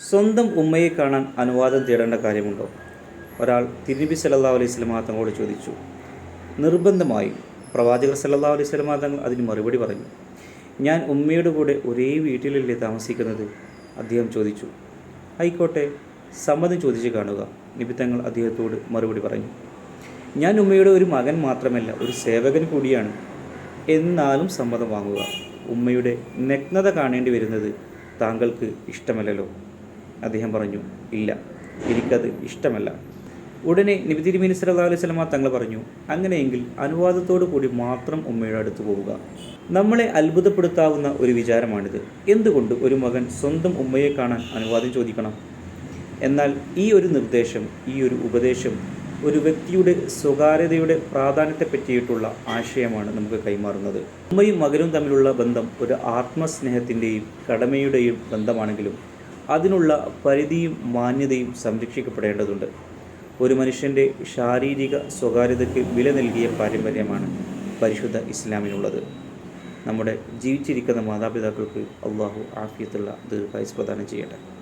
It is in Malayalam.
സ്വന്തം ഉമ്മയെ കാണാൻ അനുവാദം തേടേണ്ട കാര്യമുണ്ടോ? ഒരാൾ തിരുനബി സല്ലാ അലൈഹി സ്വലമാ തങ്ങളോട് ചോദിച്ചു. നിർബന്ധമായും. പ്രവാചകർ സല്ലാ അലൈഹി സ്വലമാ തങ്ങൾ അതിന് മറുപടി പറഞ്ഞു. ഞാൻ ഉമ്മയുടെ കൂടെ ഒരേ വീട്ടിലല്ലേ താമസിക്കുന്നത്? അദ്ദേഹം ചോദിച്ചു. ആയിക്കോട്ടെ സമ്മതം ചോദിച്ച് കാണുക. നിബിത്തങ്ങൾ അദ്ദേഹത്തോട് മറുപടി പറഞ്ഞു. ഞാൻ ഉമ്മയുടെ ഒരു മകൻ മാത്രമല്ല ഒരു സേവകൻ കൂടിയാണ്. എന്നാലും സമ്മതം വാങ്ങുക. ഉമ്മയുടെ നഗ്നത കാണേണ്ടി വരുന്നത് താങ്കൾക്ക് ഇഷ്ടമല്ലല്ലോ. അദ്ദേഹം പറഞ്ഞു ഇല്ല എനിക്കത് ഇഷ്ടമല്ല. ഉടനെ നബി തിരുമേനി സല്ലല്ലാഹു അലൈഹി സ്വലമ തങ്ങൾ പറഞ്ഞു അങ്ങനെയെങ്കിൽ അനുവാദത്തോടു കൂടി മാത്രം ഉമ്മയുടെ അടുത്ത് പോവുക. നമ്മളെ അത്ഭുതപ്പെടുത്താവുന്ന ഒരു വിചാരമാണിത്. എന്തുകൊണ്ട് ഒരു മകൻ സ്വന്തം ഉമ്മയെ കാണാൻ അനുവാദം ചോദിക്കണം? എന്നാൽ ഈ ഒരു നിർദ്ദേശം ഈ ഒരു ഉപദേശം ഒരു വ്യക്തിയുടെ സ്വകാര്യതയുടെ പ്രാധാന്യത്തെ പറ്റിയിട്ടുള്ള ആശയമാണ് നമുക്ക് കൈമാറുന്നത്. ഉമ്മയും മകനും തമ്മിലുള്ള ബന്ധം ഒരു ആത്മസ്നേഹത്തിന്റെയും കടമയുടെയും ബന്ധമാണെങ്കിലും അതിനുള്ള പരിധിയും മാന്യതയും സംരക്ഷിക്കപ്പെടേണ്ടതുണ്ട്. ഒരു മനുഷ്യന്റെ ശാരീരിക സ്വകാര്യതയ്ക്ക് വില നൽകിയ പാരമ്പര്യമാണ് പരിശുദ്ധ ഇസ്ലാമിനുള്ളത്. നമ്മുടെ ജീവിച്ചിരിക്കുന്ന മാതാപിതാക്കൾക്ക് അള്ളാഹു ആഫിയത്തുള്ള ദീർഘായുസ് പ്രദാനം ചെയ്യട്ടെ.